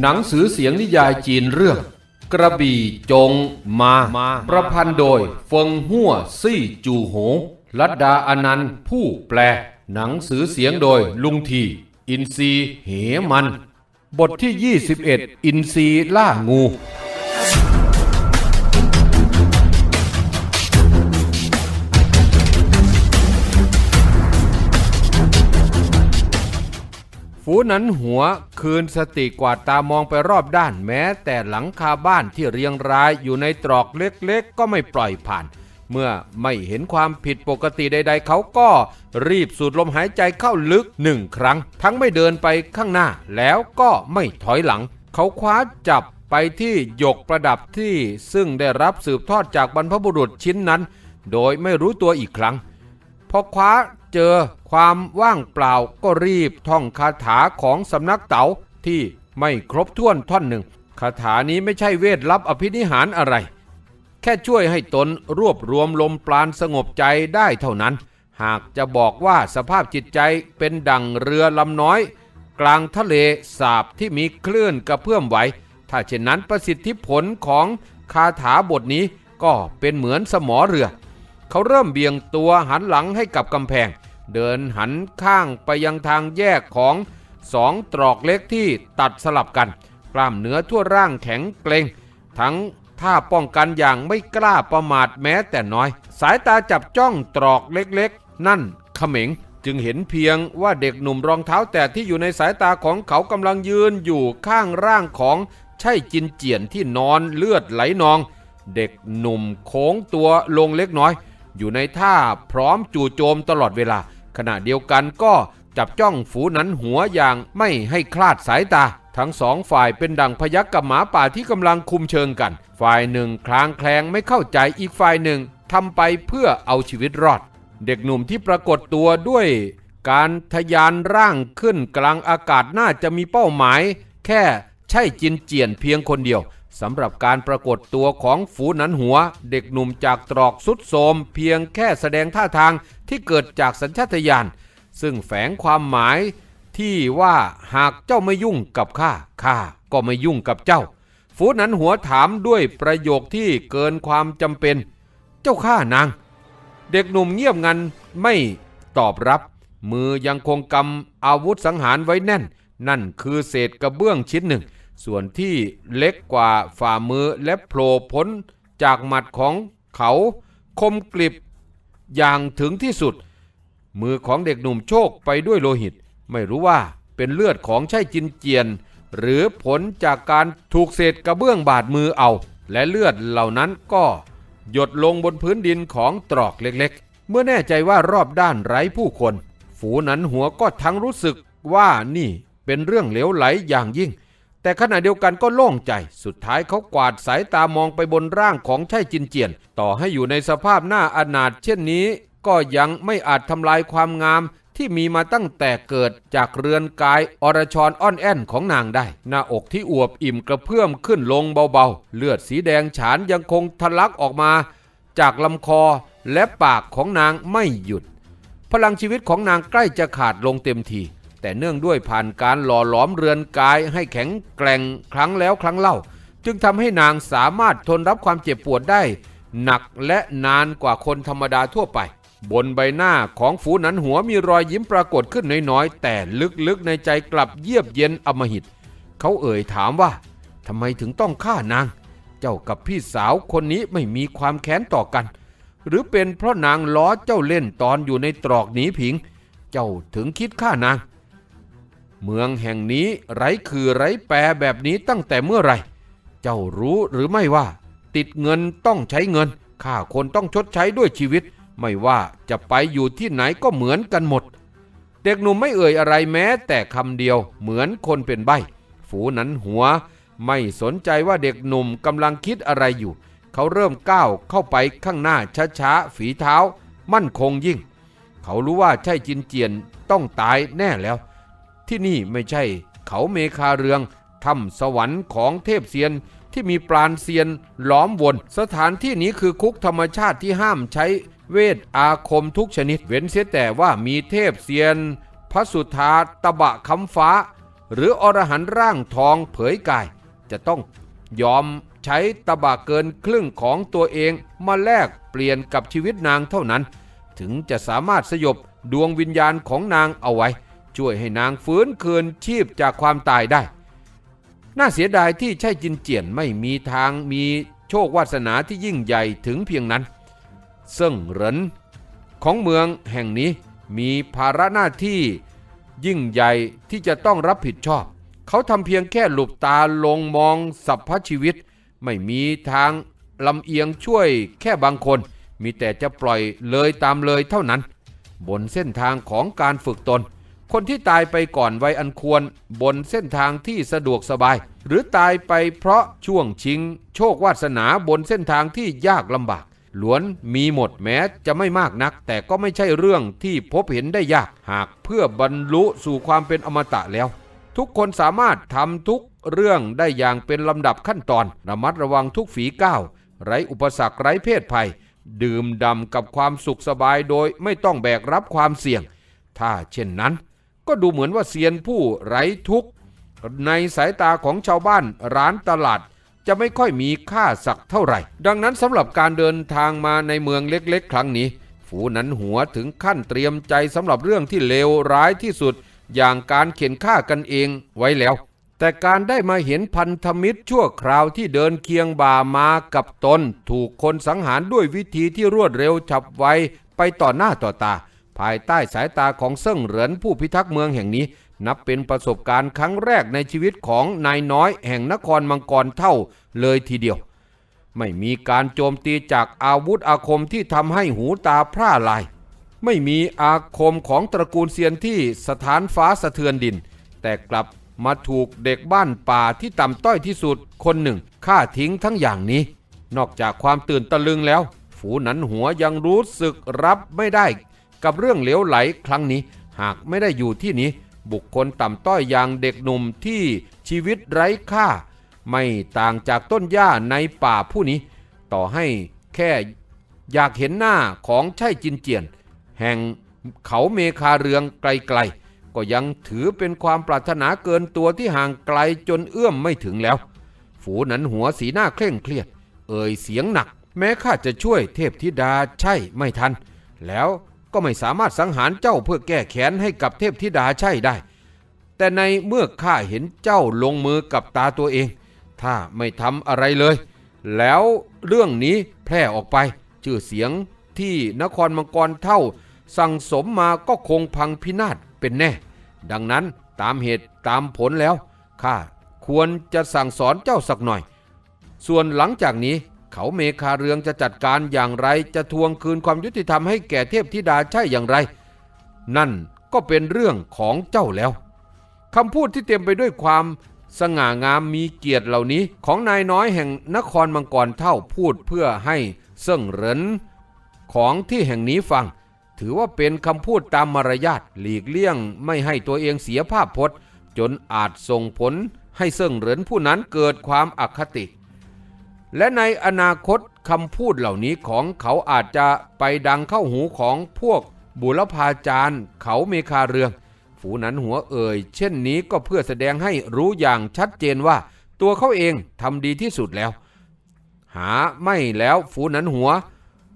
หนังสือเสียงนิยายจีนเรื่อง กระบี่จงมา ประพันธ์โดยเฟิงหัวซี่จูโหลัดดาอนันต์ผู้แปล หนังสือเสียงโดยลุงที อินซีเหมัน บทที่ 21 อินซีล่างู นั้นหัวคืนสติกวาดตามองไปรอบด้านแม้ แต่หลังคาบ้านที่เรียงรายอยู่ในตรอกเล็กๆ ก็ไม่ปล่อยผ่าน เมื่อไม่เห็นความผิดปกติใด ๆ เขาก็รีบสูดลมหายใจเข้าลึกหนึ่งครั้ง ทั้งไม่เดินไปข้างหน้าแล้วก็ไม่ถอยหลัง เขาคว้าจับไปที่หยกประดับที่ซึ่งได้รับสืบทอดจากบรรพบุรุษชิ้นนั้น โดยไม่รู้ตัวอีกครั้ง พอคว้าเจอความว่างเปล่าก็รีบท่องคาถาของสำนักเต๋าที่ไม่ครบถ้วนท่อนหนึ่งคาถานี้ไม่ใช่เวทลับอภินิหารอะไร แค่ช่วยให้ตนรวบรวมลมปราณสงบใจได้เท่านั้น หากจะบอกว่าสภาพจิตใจเป็นดั่งเรือลำน้อย กลางทะเลสาบที่มีคลื่นกระเพื่อมไหว ถ้าเช่นนั้นประสิทธิผลของคาถาบทนี้ก็เป็นเหมือนสมอเรือ เขาเริ่มเบี่ยงตัวหันหลังให้กับกำแพง เดินหันข้างไปยังทางแยกของสองตรอกเล็กที่ตัดสลับกัน กล้ามเนื้อทั่วร่างแข็งเกร็ง ทั้งท่าป้องกันอย่างไม่กล้าประมาทแม้แต่น้อย สายตาจับจ้องตรอกเล็กๆ นั่นเขม็งจึงเห็นเพียงว่าเด็กหนุ่มรองเท้าแต่ที่อยู่ในสายตาของเขากำลังยืนอยู่ข้างร่างของใช่จินเจียนที่นอนเลือดไหลนอง เด็กหนุ่มโค้งตัวลงเล็กน้อย อยู่ในท่าพร้อมจู่โจมตลอดเวลา ขณะเดียวกันก็จับจ้องฝูนั้นหัวอย่างไม่ให้คลาดสายตา ทั้งสองฝ่ายเป็นดังพยักกับหมาป่าที่กำลังคุมเชิงกัน ฝ่ายหนึ่งคลางแคลงไม่เข้าใจอีกฝ่ายหนึ่งทำไปเพื่อเอาชีวิตรอด เด็กหนุ่มที่ปรากฏตัวด้วย การทะยานร่างขึ้นกลางอากาศน่าจะมีเป้าหมาย แค่ใช่จินเจียนเพียงคนเดียว สำหรับการปรากฏตัวของฝูนันหัว เด็กหนุ่มจากตรอกสุดโทรมเพียงแค่แสดงท่าทางที่เกิดจากสัญชาตญาณซึ่งแฝงความหมายที่ว่าหากเจ้าไม่ยุ่งกับข้าข้าก็ไม่ยุ่งกับเจ้า ฝูนันหัวถามด้วยประโยคที่เกินความจำเป็น เจ้าข้านาง เด็กหนุ่มเงียบงันไม่ตอบรับ มือยังคงกำอาวุธสังหารไว้แน่น นั่นคือเศษกระเบื้องชิ้นหนึ่ง ส่วนที่เล็กกว่าฝ่ามือและโผล่พ้นจากหมัดของเขาคมกริบอย่างถึงที่สุด มือของเด็กหนุ่มโชคไปด้วยโลหิต ไม่รู้ว่าเป็นเลือดของใช่จินเจียน หรือผลจากการถูกเศษกระเบื้องบาดมือเอา และเลือดเหล่านั้นก็หยดลงบนพื้นดินของตรอกเล็กๆ เมื่อแน่ใจว่ารอบด้านไร้ผู้คน ฝูนั้นหัวก็ทั้งรู้สึกว่านี่เป็นเรื่องเหลวไหลอย่างยิ่ง แต่ขณะเดียวกันก็โล่งใจ สุดท้ายเขากวาดสายตามองไปบนร่างของใช่จินเจียน ต่อให้อยู่ในสภาพหน้าอนาถเช่นนี้ ก็ยังไม่อาจทำลายความงามที่มีมาตั้งแต่เกิดจากเรือนกายอรชรอ้อนแอนของนางได้ หน้าอกที่อวบอิ่มกระเพื่อมขึ้นลงเบาๆ เลือดสีแดงฉานยังคงทะลักออกมา จากลำคอและปากของนางไม่หยุด พลังชีวิตของนางใกล้จะขาดลงเต็มที แต่เนื่องด้วยผ่านการหล่อหลอมเรือนกายให้แข็งแกร่งครั้งแล้วครั้งเล่า จึงทำให้นางสามารถทนรับความเจ็บปวดได้ หนักและนานกว่าคนธรรมดาทั่วไป บนใบหน้าของฝูนั้นหัวมีรอยยิ้มปรากฏขึ้นน้อยๆ แต่ลึกๆในใจกลับเยียบเย็นอมหิต เขาเอ่ยถามว่าทำไมถึงต้องฆ่านาง เจ้ากับพี่สาวคนนี้ไม่มีความแค้นต่อกัน หรือเป็นเพราะนางล้อเจ้าเล่นตอนอยู่ในตรอกหนีผิง เจ้าถึงคิดฆ่านาง เมืองแห่งนี้ไร้คือไร้แปรแบบนี้ตั้งแต่เมื่อไหร่ เจ้ารู้หรือไม่ว่า ติดเงินต้องใช้เงินค่าคนต้องชดใช้ด้วยชีวิต ไม่ว่าจะไปอยู่ที่ไหนก็เหมือนกันหมด เด็กหนุ่มไม่เอ่ยอะไรแม้แต่คำเดียวเหมือนคนเป็นใบ ฝูนั้นหัว ไม่สนใจว่าเด็กหนุ่มกำลังคิดอะไรอยู่ เขาเริ่มก้าวเข้าไปข้างหน้าช้าๆฝีเท้า มั่นคงยิ่ง เขารู้ว่าใช่จินเจียนต้องตายแน่แล้ว ที่นี่ไม่ใช่ เขาเมคาเรืองถ้ำสวรรค์ของเทพเซียนที่มีปราณเซียนล้อมวน สถานที่นี้คือคุกธรรมชาติที่ห้ามใช้เวทอาคมทุกชนิด เว้นเสียแต่ว่ามีเทพเซียน พระสุธาตบะคำฟ้า หรืออรหันร่างทองเผยกาย จะต้องยอมใช้ตบะเกินครึ่งของตัวเองมาแลกเปลี่ยนกับชีวิตนางเท่านั้น ถึงจะสามารถสยบดวงวิญญาณของนางเอาไว้ ช่วยให้นางฟื้นคืนชีพจากความตายได้ น่าเสียดายที่ใช่จินเจียนไม่มีทางมีโชควาสนาที่ยิ่งใหญ่ถึงเพียงนั้น ซึ่งเหรินของเมืองแห่งนี้มีภาระหน้าที่ยิ่งใหญ่ที่จะต้องรับผิดชอบ เขาทำเพียงแค่หลบตาลงมองสัพพชีวิต ไม่มีทางลำเอียงช่วยแค่บางคน มีแต่จะปล่อยเลยตามเลยเท่านั้น บนเส้นทางของการฝึกตน คนที่ตายไปก่อนวัยอันควรบนเส้นทางที่สะดวกสบาย หรือตายไปเพราะช่วงชิง โชควาสนาบนเส้นทางที่ยากลำบากล้วนมีหมดแม้จะไม่มากนัก แต่ก็ไม่ใช่เรื่องที่พบเห็นได้ยากหากเพื่อบรรลุสู่ความเป็นอมตะแล้ว ทุกคนสามารถทำทุกเรื่องได้อย่างเป็นลำดับขั้นตอน ระมัดระวังทุกฝีก้าวไร้อุปสรรคไร้เพศภัย ดื่มด่ำกับความสุขสบายโดยไม่ต้องแบกรับความเสี่ยง ถ้าเช่นนั้น ก็ดูเหมือนว่าเซียนผู้ไร้ทุกข์ในสายตาของชาวบ้านร้านตลาด จะไม่ค่อยมีค่าสักเท่าไหร่ ดังนั้นสำหรับการเดินทางมาในเมืองเล็กๆ ครั้งนี้ ฝูนั้นหัวถึงขั้นเตรียมใจสำหรับเรื่องที่เลวร้ายที่สุด อย่างการเข็นฆ่ากันเองไว้แล้ว แต่การได้มาเห็นพันธมิตรชั่วคราวที่เดินเคียงบ่ามากับตน ถูกคนสังหารด้วยวิธีที่รวดเร็วฉับไวไปต่อหน้าต่อตา ภายใต้สายตาของเซิ่งเหรินผู้พิทักษ์เมืองแห่งนี้ นับเป็นประสบการณ์ครั้งแรกในชีวิตของนายน้อยแห่งนครมังกรเท่าเลยทีเดียว ไม่มีการโจมตีจากอาวุธอาคมที่ทำให้หูตาพร่าลาย ไม่มีอาคมของตระกูลเซียนที่สถานฟ้าสะเทือนดิน แต่กลับมาถูกเด็กบ้านป่าที่ต่ำต้อยที่สุดคนหนึ่งฆ่าทิ้งทั้งอย่างนี้ นอกจากความตื่นตะลึงแล้ว ฝูนันหัวยังรู้สึกรับไม่ได้ กับเรื่องเหลวไหลครั้งนี้ หากไม่ได้อยู่ที่นี้ บุคคลต่ำต้อยอย่างเด็กหนุ่มที่ชีวิตไร้ค่า ไม่ต่างจากต้นหญ้าในป่าผู้นี้ ต่อให้แค่อยากเห็นหน้าของใช่จินเจียน แห่งเขาเมคาเรืองไกลๆ ก็ยังถือเป็นความปรารถนาเกินตัวที่ห่างไกลจนเอื้อมไม่ถึงแล้ว ฝูหนันหัวสีหน้าเคร่งเครียด เอ่ยเสียงหนัก แม้ข้าจะช่วยเทพธิดาใช่ไม่ทัน แล้ว ก็ไม่สามารถสังหารเจ้าเพื่อแก้แค้นให้กับเทพธิดาใช่ได้ แต่ในเมื่อข้าเห็นเจ้าลงมือกับตาตัวเอง ถ้าไม่ทำอะไรเลย แล้วเรื่องนี้แพร่ออกไป ชื่อเสียงที่นครมังกรเท่า สั่งสมมาก็คงพังพินาศเป็นแน่ ดังนั้นตามเหตุตามผลแล้วข้าควรจะสั่งสอนเจ้าสักหน่อย ส่วนหลังจากนี้ เขาเมคาเรืองจะจัดการอย่างไร จะทวงคืนความยุติธรรมให้แก่เทพธิดาใช่อย่างไร นั่นก็เป็นเรื่องของเจ้าแล้วคำพูดที่เต็มไปด้วยความสง่างามมีเกียรติเหล่านี้ของนายน้อยแห่งนครมังกรเท่าพูดเพื่อให้เซิ่งเหรินของที่แห่งนี้ฟัง ถือว่าเป็นคำพูดตามมารยาทหลีกเลี่ยงไม่ให้ตัวเองเสียภาพพจน์ จนอาจส่งผลให้เซิ่งเหรินผู้นั้นเกิดความอคติ และในอนาคตคำพูดเหล่านี้ของเขาอาจจะไปดังเข้าหูของพวกบุรพาจารย์เขาเมคาเรือง ฝูนั้นหัวเอ่ย เช่นนี้ก็เพื่อแสดงให้รู้อย่างชัดเจนว่า ตัวเขาเองทำดีที่สุดแล้ว หาไม่แล้วฝูนั้นหัว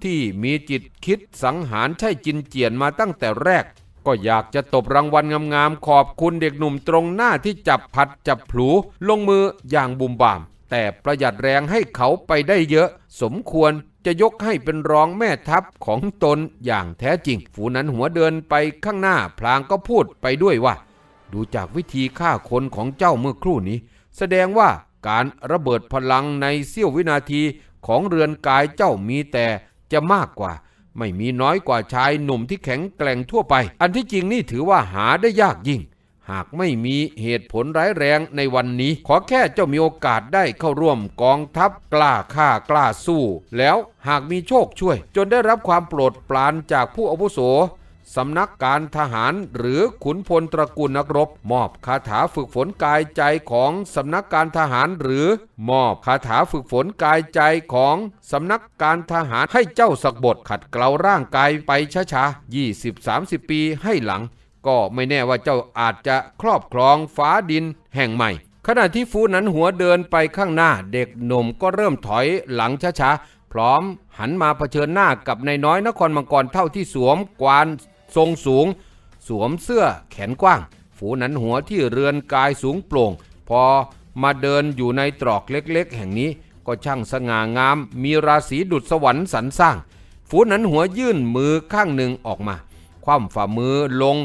ที่มีจิตคิดสังหารใช่จินเจียนมาตั้งแต่แรก ก็อยากจะตบรางวัลงามๆขอบคุณเด็กหนุ่มตรงหน้าที่จับพัดจับผูลงมืออย่างบุมบาม แต่ประหยัดแรงให้เขาไปได้เยอะ สมควรจะยกให้เป็นรองแม่ทัพของตนอย่างแท้จริง ฝูนั้นหัวเดินไปข้างหน้าพลางก็พูดไปด้วยว่า ดูจากวิธีฆ่าคนของเจ้าเมื่อครู่นี้ แสดงว่าการระเบิดพลังในเสี้ยววินาทีของเรือนกายเจ้ามีแต่จะมากกว่า ไม่มีน้อยกว่าชายหนุ่มที่แข็งแกร่งทั่วไป อันที่จริงนี่ถือว่าหาได้ยากยิ่ง หากไม่มีเหตุผลร้ายแรงในวันนี้ ขอแค่เจ้ามีโอกาสได้เข้าร่วมกองทัพกล้าฆ่ากล้าสู้ แล้วหากมีโชคช่วย จนได้รับความโปรดปรานจากผู้อาวุโสสำนักการทหารหรือขุนพลตระกูลนักรบ มอบคาถาฝึกฝนกายใจของสำนักการทหารหรือ มอบคาถาฝึกฝนกายใจของสำนักการทหารให้เจ้าสักบทขัดเกลาร่างกายไปช้าๆ20-30 ปีให้หลัง ก็ไม่แน่ว่าเจ้าอาจจะครอบครองฟ้าดินแห่งใหม่ ขณะที่ฟูนั้นหัวเดินไปข้างหน้าเด็กหนุ่มก็เริ่มถอยหลังช้าๆ พร้อมหันมาเผชิญหน้ากับนายน้อยนครมังกรเท่าที่สวมกวานทรงสูง สวมเสื้อแขนกว้าง ฝูนั้นหัวที่เรือนกายสูงโปร่ง พอมาเดินอยู่ในตรอกเล็กๆ แห่งนี้ก็ช่างสง่างาม มีราศีดุจสวรรค์สรรสร้าง ฝูนั้นหัวยื่นมือข้างหนึ่งออกมา คว่ำฝ่ามือลง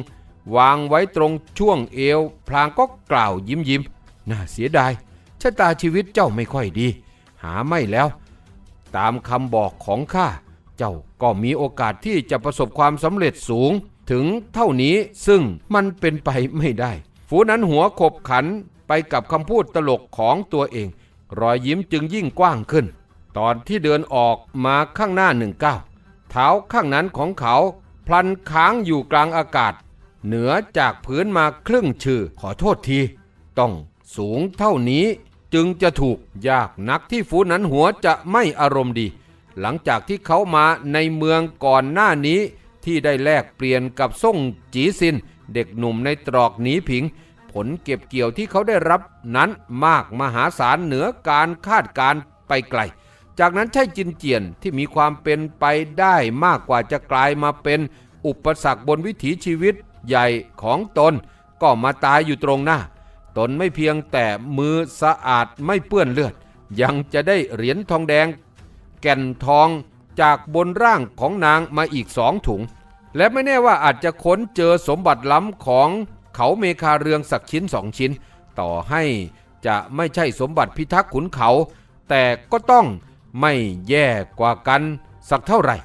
วางไว้ตรงช่วงเอว พลางก็กล่าวยิ้มยิ้มน่าเสียดายชะตาชีวิตเจ้าไม่ค่อยดี หาไม่แล้ว ตามคำบอกของข้าเจ้าก็มีโอกาสที่จะประสบความสำเร็จสูง ถึงเท่านี้ซึ่งมันเป็นไปไม่ได้ ฝูนั้นหัวขบขันไปกับคำพูดตลกของตัวเอง รอยยิ้มจึงยิ่งกว้างขึ้น ตอนที่เดินออกมาข้างหน้าหนึ่งก้าวเท้าข้างนั้นของเขา พลันค้างอยู่กลางอากาศ เหนือจากพื้นมาครึ่งชื่อขอโทษที ต้องสูงเท่านี้จึงจะถูกยากนักที่ฝูนั้นหัวจะไม่อารมณ์ดี หลังจากที่เขามาในเมืองก่อนหน้านี้ ที่ได้แลกเปลี่ยนกับส่งจีซิน เด็กหนุ่มในตรอกหนีผิง ผลเก็บเกี่ยวที่เขาได้รับนั้นมากมหาศาลเหนือการคาดการไปไกล จากนั้นใช่จินเจียนที่มีความเป็นไปได้มากกว่าจะกลายมาเป็นอุปสรรคบนวิถีชีวิต ใหญ่ของตน ก็มาตายอยู่ตรงหน้า ตนไม่เพียงแต่มือสะอาดไม่เปื้อนเลือด ยังจะได้เหรียญทองแดง แก่นทองจากบนร่างของนางมาอีกสองถุง และไม่แน่ว่าอาจจะค้นเจอสมบัติล้ำของเขาเมคาเรืองสักชิ้นสองชิ้น ต่อให้จะไม่ใช่สมบัติพิทักษ์ขุนเขา แต่ก็ต้องไม่แย่กว่ากันสักเท่าไหร่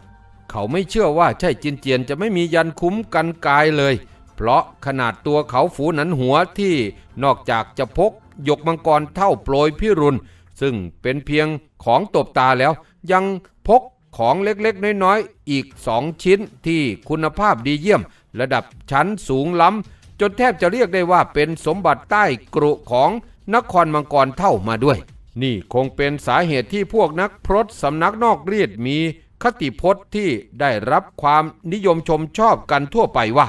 เขาไม่เชื่อว่าใช่จินเจียนจะไม่มียันคุ้มกันกายเลย เพราะขนาดตัวเขาฝูนันหัวที่นอกจากจะพกหยกมังกรเท่าโปรยพิรุณ ซึ่งเป็นเพียงของตบตาแล้ว ยังพกของเล็กๆ น้อยๆ อีกสองชิ้นที่คุณภาพดีเยี่ยม ระดับชั้นสูงล้ำ จนแทบจะเรียกได้ว่าเป็นสมบัติใต้กรุของนครมังกรเท่ามาด้วย นี่คงเป็นสาเหตุที่พวกนักพรตสำนักนอกเรียดมีคติพจน์ที่ได้รับความนิยมชมชอบกันทั่วไปว่า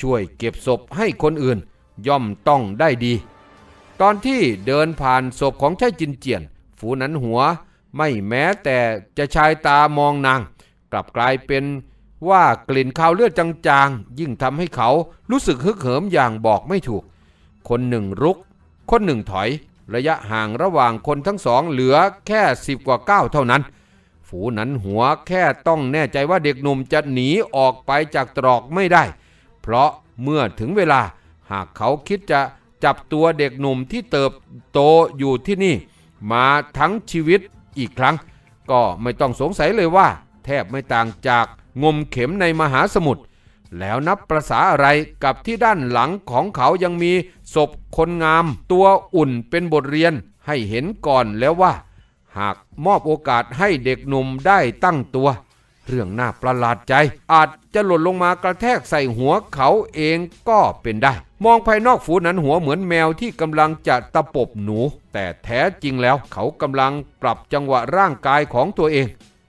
ช่วยเก็บศพให้คนอื่น ย่อมต้องได้ดี ตอนที่เดินผ่านศพของชายจินเจียน ฝูนั้นหัวไม่แม้แต่จะชายตามองนาง กลับกลายเป็นว่ากลิ่นคาวเลือดจางๆ ยิ่งทำให้เขารู้สึกฮึกเหิมอย่างบอกไม่ถูก คนหนึ่งรุก คนหนึ่งถอย ระยะห่างระหว่างคนทั้งสองเหลือแค่สิบกว่าก้าวเท่านั้น ฝูนั้นหัวแค่ต้องแน่ใจว่าเด็กหนุ่มจะหนีออกไปจากตรอกไม่ได้ เพราะเมื่อถึงเวลาหากเขาคิดจะจับตัวเด็กหนุ่มที่เติบโตอยู่ที่นี่ มาทั้งชีวิตอีกครั้ง ก็ไม่ต้องสงสัยเลยว่า แทบไม่ต่างจากงมเข็มในมหาสมุทรแล้วนับประษาอะไรกับที่ด้านหลังของเขายังมีศพคนงาม ตัวอุ่นเป็นบทเรียนให้เห็นก่อนแล้วว่า หากมอบโอกาสให้เด็กหนุ่มได้ตั้งตัว เรื่องน่าประหลาดใจ อาจจะหล่นลงมากระแทกใส่หัวเขาเองก็เป็นได้ มองภายนอกฝูนั้นหัวเหมือนแมวที่กำลังจะตะปบหนู แต่แท้จริงแล้วเขากำลังปรับจังหวะร่างกายของตัวเอง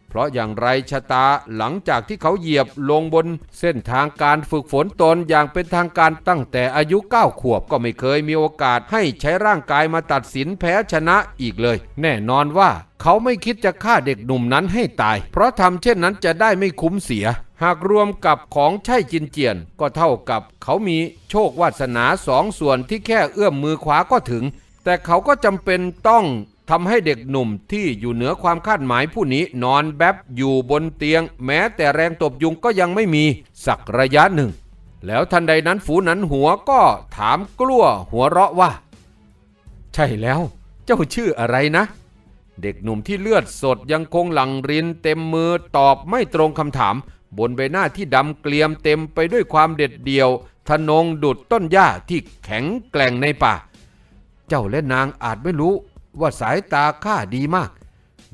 เพราะอย่างไรชะตาหลังจากที่เขาเหยียบลงบนเส้นทางการฝึกฝนตนอย่างเป็นทางการตั้งแต่อายุ 9 ขวบก็ไม่เคยมีโอกาสให้ใช้ร่างกายมาตัดสินแพ้ชนะอีกเลย แน่นอนว่าเขาไม่คิดจะฆ่าเด็กหนุ่มนั้นให้ตาย เพราะทำเช่นนั้นจะได้ไม่คุ้มเสีย หากรวมกับของใช่จินเจียน ก็เท่ากับเขามีโชควาสนาสองส่วนที่แค่เอื้อมมือขวาก็ถึง แต่เขาก็จำเป็นต้อง ทำให้เด็กหนุ่มที่อยู่เหนือความคาดหมายผู้นี้นอนแบบอยู่บนเตียง แม้แต่แรงตบยุงก็ยังไม่มีสักระยะหนึ่ง แล้วทันใดนั้นฝูนั้นหัวก็ถามกลัวหัวเราะว่า ใช่แล้ว เจ้าชื่ออะไรนะ เด็กหนุ่มที่เลือดสดยังคงหลั่งรินเต็มมือตอบไม่ตรงคำถาม บนใบหน้าที่ดำเกลียมเต็มไปด้วยความเด็ดเดี่ยวทนงดุดต้นหญ้าที่แข็งแกร่งในป่า เจ้าและนางอาจไม่รู้ ว่าสายตาข้าดีมาก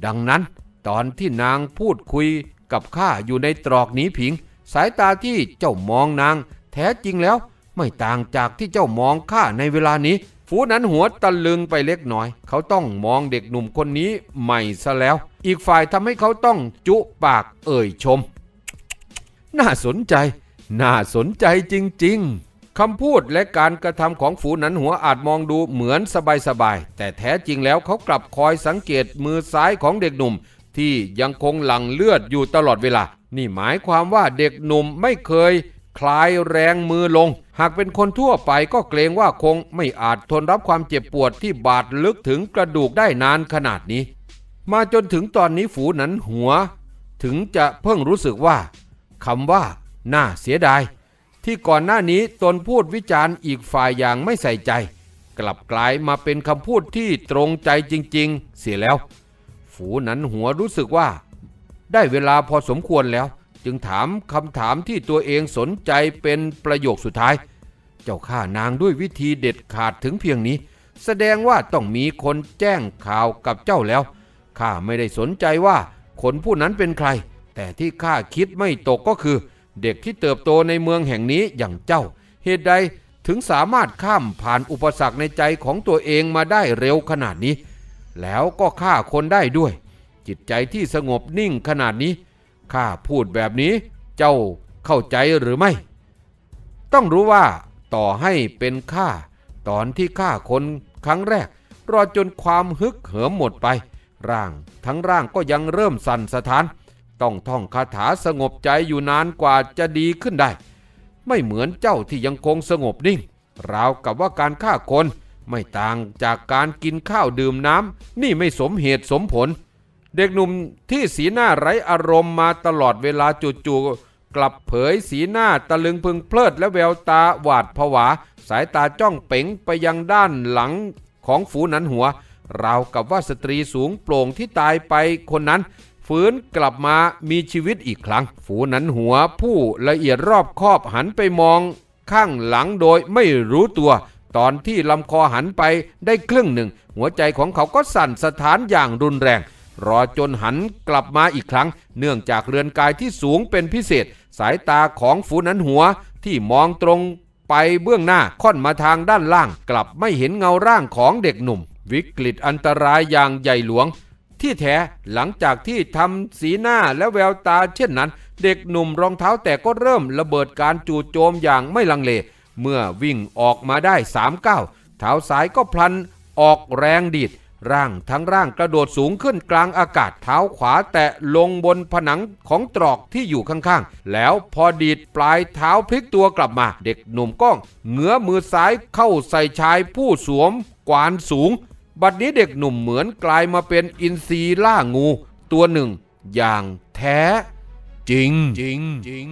ดังนั้นตอนที่นางพูดคุยกับข้าอยู่ในตรอกหนีผิง สายตาที่เจ้ามองนาง แท้จริงแล้ว ไม่ต่างจากที่เจ้ามองข้าในเวลานี้ ฟูนั้นหัวตะลึงไปเล็กน้อย เขาต้องมองเด็กหนุ่มคนนี้ใหม่ซะแล้ว อีกฝ่ายทำให้เขาต้องจุปากเอ่ยชม น่าสนใจ น่าสนใจจริง ๆ คำพูดและการกระทำของฝูหนันหัวอาจมองดูเหมือนสบายๆ แต่แท้จริงแล้วเขากลับคอยสังเกตมือซ้ายของเด็กหนุ่ม ที่ยังคงหลั่งเลือดอยู่ตลอดเวลา นี่หมายความว่าเด็กหนุ่มไม่เคย คลายแรงมือลง หากเป็นคนทั่วไปก็เกรงว่าคงไม่อาจทนรับความเจ็บปวดที่บาดลึกถึงกระดูกได้นานขนาดนี้ มาจนถึงตอนนี้ฝูหนันหัว ถึงจะเพิ่งรู้สึกว่าคำว่า น่าเสียดาย ที่ก่อนหน้านี้ตนพูดวิจารณ์อีกฝ่ายอย่างไม่ใส่ใจ กลับกลายมาเป็นคำพูดที่ตรงใจจริง ๆ เสียแล้ว ฝูนั้นหัวรู้สึกว่า ได้เวลาพอสมควรแล้ว จึงถามคำถามที่ตัวเองสนใจเป็นประโยคสุดท้าย เจ้าข้านางด้วยวิธีเด็ดขาดถึงเพียงนี้ แสดงว่าต้องมีคนแจ้งข่าวกับเจ้าแล้วข้าไม่ได้สนใจว่าคนผู้นั้นเป็นใคร แต่ที่ข้าคิดไม่ตกก็คือเเด็กที่เติบโตในเมืองแห่งนี้อย่างเจ้า เหตุใดถึงสามารถข้ามผ่านอุปสรรคในใจของตัวเองมาได้เร็วขนาดนี้ แล้วก็ฆ่าคนได้ด้วย จิตใจที่สงบนิ่งขนาดนี้ข้าพูดแบบนี้เจ้าเข้าใจหรือไม่ ต้องรู้ว่าต่อให้เป็นข้าตอนที่ฆ่าคนครั้งแรก รอจนความฮึกเหิมหมดไป ร่างทั้งร่างก็ยังเริ่มสั่นสะท้าน ต้องท่องคาถาสงบใจอยู่นานกว่าจะดีขึ้นได้ ไม่เหมือนเจ้าที่ยังคงสงบนิ่ง ราวกับว่าการฆ่าคนไม่ต่างจากการกินข้าวดื่มน้ำ นี่ไม่สมเหตุสมผล เด็กหนุ่มที่สีหน้าไร้อารมณ์มาตลอดเวลาจู่ๆกลับเผยสีหน้าตะลึงพึงเพลิดและแววตาหวาดผวา สายตาจ้องเป๋งไปยังด้านหลังของฝูนันหัว ราวกับว่าสตรีสูงโปร่งที่ตายไปคนนั้น ฟื้นกลับมามีชีวิตอีกครั้ง ฝูนันหัวผู้ละเอียดรอบคอบหันไปมอง ข้างหลังโดยไม่รู้ตัว ตอนที่ลำคอหันไปได้ครึ่งหนึ่ง หัวใจของเขาก็สั่นสะท้านอย่างรุนแรง รอจนหันกลับมาอีกครั้ง เนื่องจากเรือนกายที่สูงเป็นพิเศษ สายตาของฝูนันหัวที่มองตรงไปเบื้องหน้าค่อนมาทางด้านล่าง กลับไม่เห็นเงาร่างของเด็กหนุ่ม วิกฤตอันตรายอย่างใหญ่หลวง ที่แท้หลังจากที่ทำสีหน้าและแววตาเช่นนั้น เด็กหนุ่มรองเท้าแต่ก็เริ่มระเบิดการจู่โจมอย่างไม่ลังเล เมื่อวิ่งออกมาได้สามก้าวเท้าซ้ายก็พลันออกแรงดีดร่างทั้งร่างกระโดดสูงขึ้นกลางอากาศเท้าขวาแตะลงบนผนังของตรอกที่อยู่ข้างๆ แล้วพอดีดปลายเท้าพลิกตัวกลับมา เด็กหนุ่มก็เหงื้อมือซ้ายเข้าใส่ชายผู้สวมกวานสูง บัดนี้เด็กหนุ่มเหมือนกลายมาเป็นอินทรีล่างูตัวหนึ่งอย่างแท้ จริงจริงจริง